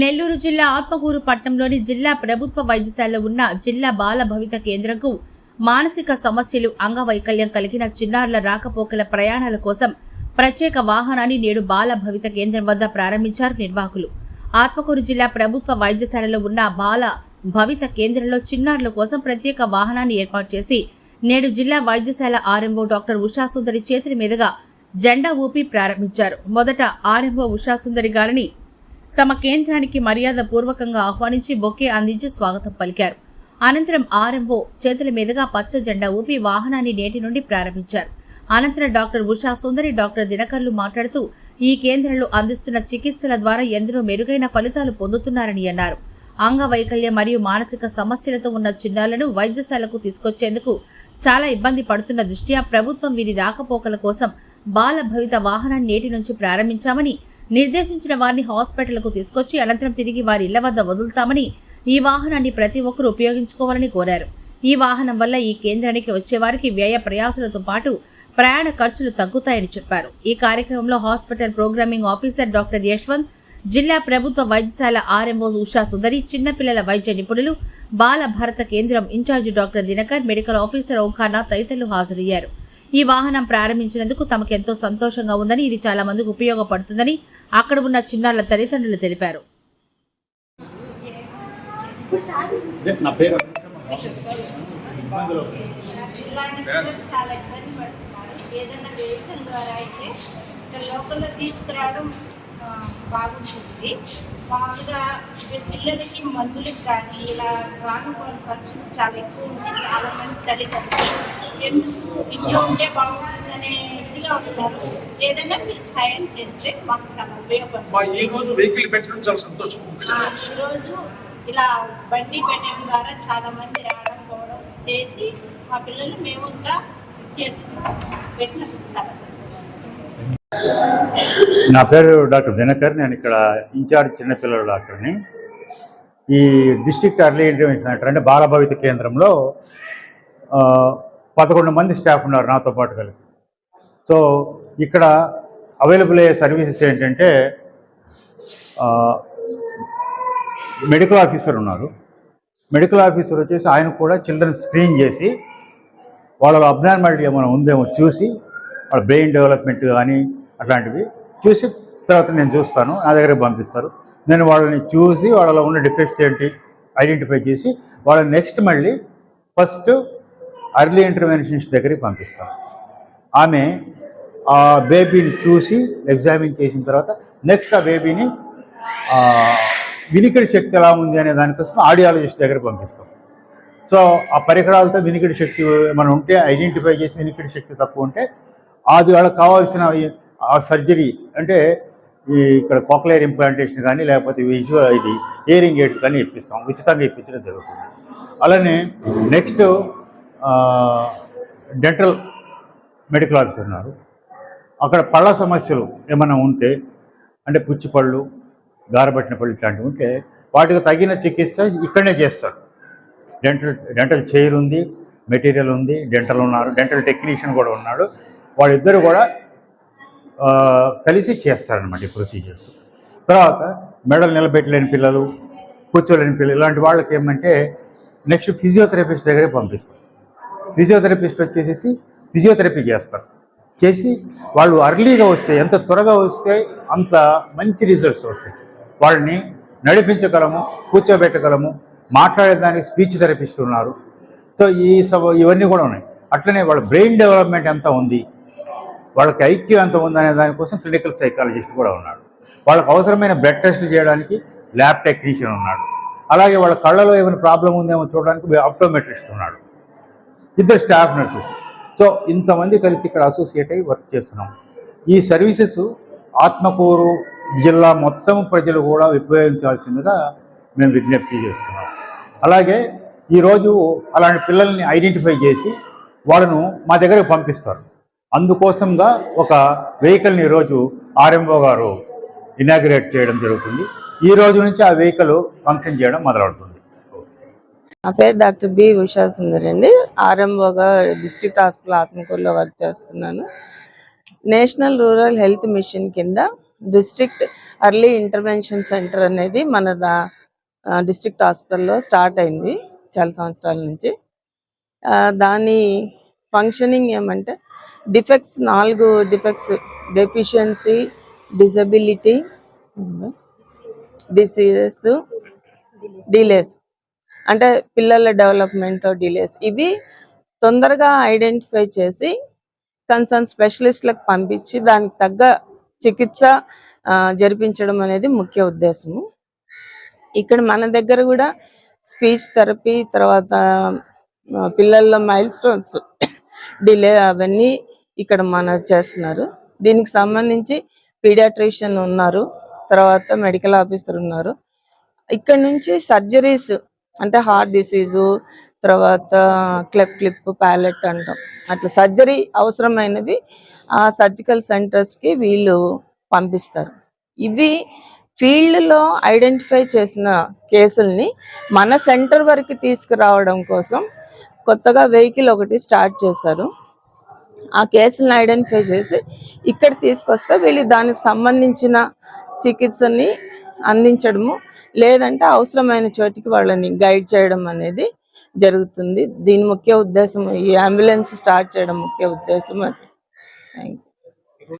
నెల్లూరు జిల్లా ఆత్మకూరు పట్టణంలోని జిల్లా ప్రభుత్వ వైద్యశాలలో ఉన్న జిల్లా బాల భవిత కేంద్రంకు మానసిక సమస్యలు అంగవైకల్యం కలిగిన చిన్నారుల రాకపోకల ప్రయాణాల కోసం ప్రత్యేక వాహనాన్ని నేడు బాల భవిత కేంద్రం వద్ద ప్రారంభించారు నిర్వాహకులు. ఆత్మకూరు జిల్లా ప్రభుత్వ వైద్యశాలలో ఉన్న బాల భవిత కేంద్రంలో చిన్నారుల కోసం ప్రత్యేక వాహనాన్ని ఏర్పాటు చేసి నేడు జిల్లా వైద్యశాల ఆర్ఎంఓ డాక్టర్ ఉషాసుందరి చేతుల మీదుగా జెండా ఊపి ప్రారంభించారు. మొదట ఆర్ఎంఓ ఉషాసుందరి గారిని తమ కేంద్రానికి మర్యాద పూర్వకంగా ఆహ్వానించి బొకే అందించి స్వాగతం పలికారు. అనంతరం ఆర్ఎంఓ చేతుల మీదుగా పచ్చ జెండా ఊపి వాహనాన్ని నేటి నుండి ప్రారంభించారు. అనంతరం డాక్టర్ ఉషా సుందరి డాక్టర్ దినకర్లు మాట్లాడుతూ ఈ కేంద్రంలో అందిస్తున్న చికిత్సల ద్వారా ఎందరో మెరుగైన ఫలితాలు పొందుతున్నారని అన్నారు. అంగవైకల్యం మరియు మానసిక సమస్యలతో ఉన్న చిన్నారులను వైద్యశాలకు తీసుకొచ్చేందుకు చాలా ఇబ్బంది పడుతున్న దృష్ట్యా ప్రభుత్వం వీరి రాకపోకల కోసం బాల భవిత వాహనాన్ని నేటి నుంచి ప్రారంభించామని నిర్దేశించిన వారిని హాస్పిటల్కు తీసుకొచ్చి అనంతరం తిరిగి వారి ఇళ్ళ వద్ద వదులుతామని ఈ వాహనాన్ని ప్రతి ఒక్కరూ ఉపయోగించుకోవాలని కోరారు. ఈ వాహనం వల్ల ఈ కేంద్రానికి వచ్చే వారికి వ్యయ ప్రయాసలతో పాటు ప్రయాణ ఖర్చులు తగ్గుతాయని చెప్పారు. ఈ కార్యక్రమంలో hospital programming officer doctor Yashwant జిల్లా ప్రభుత్వ వైద్యశాల ఆర్ఎంఓ ఉషా సుందరి చిన్నపిల్లల వైద్య నిపుణులు బాల భారత కేంద్రం incharge doctor Dinakar medical officer Omkhana తదితరులు హాజరయ్యారు. ఈ వాహనం ప్రారంభించినందుకు తమకెంతో సంతోషంగా ఉందని ఇది చాలా మందికి ఉపయోగపడుతుందని అక్కడ ఉన్న చిన్నారుల తల్లిదండ్రులు తెలిపారు. ఏదైనా వెహికల్ ద్వారా అయితే ఇక్కడ లోకల్లో తీసుకురావడం బాగుంటుంది. మామూలుగా పిల్లలకి మందులకు కానీ ఇలా రాకపోవడం ఖర్చులు చాలా ఎక్కువ ఉంది చాలా మంది తల్లిదండ్రులు ఎందుకు ఇంట్లో ఉంటే బాగుంటుందనే ఇదిగా ఉంటున్నారు ఏదైనా మీరు సాయం చేస్తే మాకు చాలా ఉపయోగపడుతుంది. ఈ రోజు వెహికల్ పెట్టడం చాలా సంతోషం. ఈరోజు ఇలా బండి పెట్టడం ద్వారా చాలా మంది రావడం పోవడం చేసి మా పిల్లలు మేము ఇంకా చేసుకున్నాం పెట్టినందుకు చాలా సంతోషం. నా పేరు డాక్టర్ దినకర్ నేను ఇక్కడ ఇన్ఛార్జ్ చిన్నపిల్లల డాక్టర్ని. ఈ డిస్ట్రిక్ట్ అర్లీ ఇంటర్వెన్షన్ సెంటర్ అంటే బాలభవిత కేంద్రంలో పదకొండు మంది స్టాఫ్ ఉన్నారు నాతో పాటు కలిపి. సో ఇక్కడ అవైలబుల్ అయ్యే సర్వీసెస్ ఏంటంటే మెడికల్ ఆఫీసర్ ఉన్నారు. మెడికల్ ఆఫీసర్ వచ్చేసి ఆయన కూడా చిల్డ్రన్ స్క్రీన్ చేసి వాళ్ళ అబ్నార్మాలిటీ ఏమైనా ఉందేమో చూసి వాళ్ళ బ్రెయిన్ డెవలప్మెంట్ కానీ అట్లాంటివి చూసి తర్వాత నేను చూస్తాను. నా దగ్గరికి పంపిస్తారు. నేను వాళ్ళని చూసి వాళ్ళలో ఉన్న డిఫెక్ట్స్ ఏంటి ఐడెంటిఫై చేసి వాళ్ళని నెక్స్ట్ మళ్ళీ ఫస్ట్ అర్లీ ఇంటర్వెన్షన్స్ దగ్గరికి పంపిస్తాను. ఆమె ఆ బేబీని చూసి ఎగ్జామిన్ చేసిన తర్వాత నెక్స్ట్ ఆ బేబీని వినికిడి శక్తి ఎలా ఉంది అనే దానికోసం ఆడియాలజిస్ట్ దగ్గర పంపిస్తాం. సో ఆ పరికరాలతో వినికిడి శక్తి మనం ఉంటే ఐడెంటిఫై చేసి వినికిడి శక్తి తక్కువ ఉంటే అది వాళ్ళకి కావాల్సిన ఆ సర్జరీ అంటే ఈ ఇక్కడ కోక్లేర్ ఇంప్లాంటేషన్ కానీ లేకపోతే విజువల్ ఇది ఇయరింగ్ ఎయిడ్స్ కానీ ఇప్పిస్తాం ఉచితంగా ఇప్పించడం జరుగుతుంది. అలానే నెక్స్ట్ డెంటల్ మెడికల్ ఆఫీసర్ ఉన్నారు. అక్కడ పళ్ళ సమస్యలు ఏమైనా ఉంటే అంటే పుచ్చిపళ్ళు గారబట్టిన పళ్ళు ఇట్లాంటివి ఉంటే వాటికి తగిన చికిత్స ఇక్కడనే చేస్తారు. డెంటల్ డెంటల్ చైర్ ఉంది మెటీరియల్ ఉంది డెంటల్ ఉన్నారు డెంటల్ టెక్నీషియన్ కూడా ఉన్నాడు. వాళ్ళిద్దరు కూడా కలిసి చేస్తారనమాట ఈ ప్రొసీజర్స్ తర్వాత మెడలు నిలబెట్టలేని పిల్లలు కూర్చోలేని పిల్లలు ఇలాంటి వాళ్ళకి ఏమంటే నెక్స్ట్ ఫిజియోథెరపిస్ట్ దగ్గరే పంపిస్తారు. ఫిజియోథెరపిస్ట్ వచ్చేసేసి ఫిజియోథెరపీ చేస్తారు. చేసి వాళ్ళు అర్లీగా వస్తే ఎంత త్వరగా వస్తే అంత మంచి రిజల్ట్స్ వస్తాయి. వాళ్ళని నడిపించగలము కూర్చోబెట్టగలము మాట్లాడేదానికి స్పీచ్ థెరపిస్ట్ ఉన్నారు. సో ఈ సబ ఇవన్నీ కూడా ఉన్నాయి. అట్లనే వాళ్ళ బ్రెయిన్ డెవలప్మెంట్ ఎంత ఉంది వాళ్ళకి ఐక్యూ ఎంత ఉందనే దానికోసం క్లినికల్ సైకాలజిస్ట్ కూడా ఉన్నాడు. వాళ్ళకి అవసరమైన బ్లడ్ టెస్ట్లు చేయడానికి ల్యాబ్ టెక్నీషియన్ ఉన్నాడు. అలాగే వాళ్ళ కళ్ళలో ఏమైనా ప్రాబ్లం ఉందేమో చూడడానికి ఆప్టోమెట్రిస్ట్ ఉన్నాడు. ఇద్దరు స్టాఫ్ నర్సెస్ సో ఇంతమంది కలిసి ఇక్కడ అసోసియేట్ అయ్యి వర్క్ చేస్తున్నాం. ఈ సర్వీసెస్ ఆత్మకూరు జిల్లా మొత్తం ప్రజలు కూడా ఉపయోగించాల్సిందిగా మేము విజ్ఞప్తి చేస్తున్నాం. అలాగే ఈరోజు అలాంటి పిల్లల్ని ఐడెంటిఫై చేసి వాళ్ళను మా దగ్గరకు పంపిస్తారు. అందుకోసంగా ఒక వెహికల్ని ఈరోజు ఆర్ఎంఓ గారు ఇనాగ్రేట్ చేయడం జరుగుతుంది. ఈ రోజు నుంచి ఆ వెహికల్ ఫంక్షన్ చేయడం మొదలవుతుంది. నా పేరు డాక్టర్ బి ఉషా సుందర్ అండి. ఆర్ఎంఓగా డిస్ట్రిక్ట్ హాస్పిటల్ ఆత్మకూరులో వర్క్ చేస్తున్నాను. నేషనల్ రూరల్ హెల్త్ మిషన్ కింద డిస్ట్రిక్ట్ అర్లీ ఇంటర్వెన్షన్ సెంటర్ అనేది మన దా- డిస్ట్రిక్ట్ హాస్పిటల్లో స్టార్ట్ అయింది చాలా సంవత్సరాల నుంచి. దాని ఫంక్షనింగ్ ఏమంటే డిఫెక్ట్స్ నాలుగు defects. Deficiency disability diseases delays. అంటే పిల్లల డెవలప్మెంట్ డిలేస్. ఇవి తొందరగా ఐడెంటిఫై చేసి కన్సర్న్ స్పెషలిస్ట్లకు పంపించి దానికి తగ్గ చికిత్స జరిపించడం అనేది ముఖ్య ఉద్దేశము. ఇక్కడ మన దగ్గర కూడా స్పీచ్ థెరపీ తర్వాత పిల్లల్లో మైల్ స్టోన్స్ డిలే అవన్నీ ఇక్కడ మన చేస్తున్నారు. దీనికి సంబంధించి పీడియాట్రిషియన్ ఉన్నారు. తర్వాత మెడికల్ ఆఫీసర్ ఉన్నారు. ఇక్కడ నుంచి సర్జరీస్ అంటే హార్ట్ డిసీజు తర్వాత క్లెప్ క్లిప్ ప్యాలెట్ అంటాం. అట్లా సర్జరీ అవసరమైనవి ఆ సర్జికల్ సెంటర్స్కి వీళ్ళు పంపిస్తారు. ఇవి ఫీల్డ్లో ఐడెంటిఫై చేసిన కేసుల్ని మన సెంటర్ వరకు తీసుకురావడం కోసం కొత్తగా వెహికల్ ఒకటి స్టార్ట్ చేశారు. ఆ కేసులను ఐడెంటిఫై చేసి ఇక్కడ తీసుకొస్తే వీళ్ళు దానికి సంబంధించిన చికిత్సని అందించడము లేదంటే అవసరమైన చోటికి వాళ్ళని గైడ్ చేయడం అనేది జరుగుతుంది. దీని ముఖ్య ఉద్దేశం ఈ అంబులెన్స్ స్టార్ట్ చేయడం ముఖ్య ఉద్దేశం అది. థ్యాంక్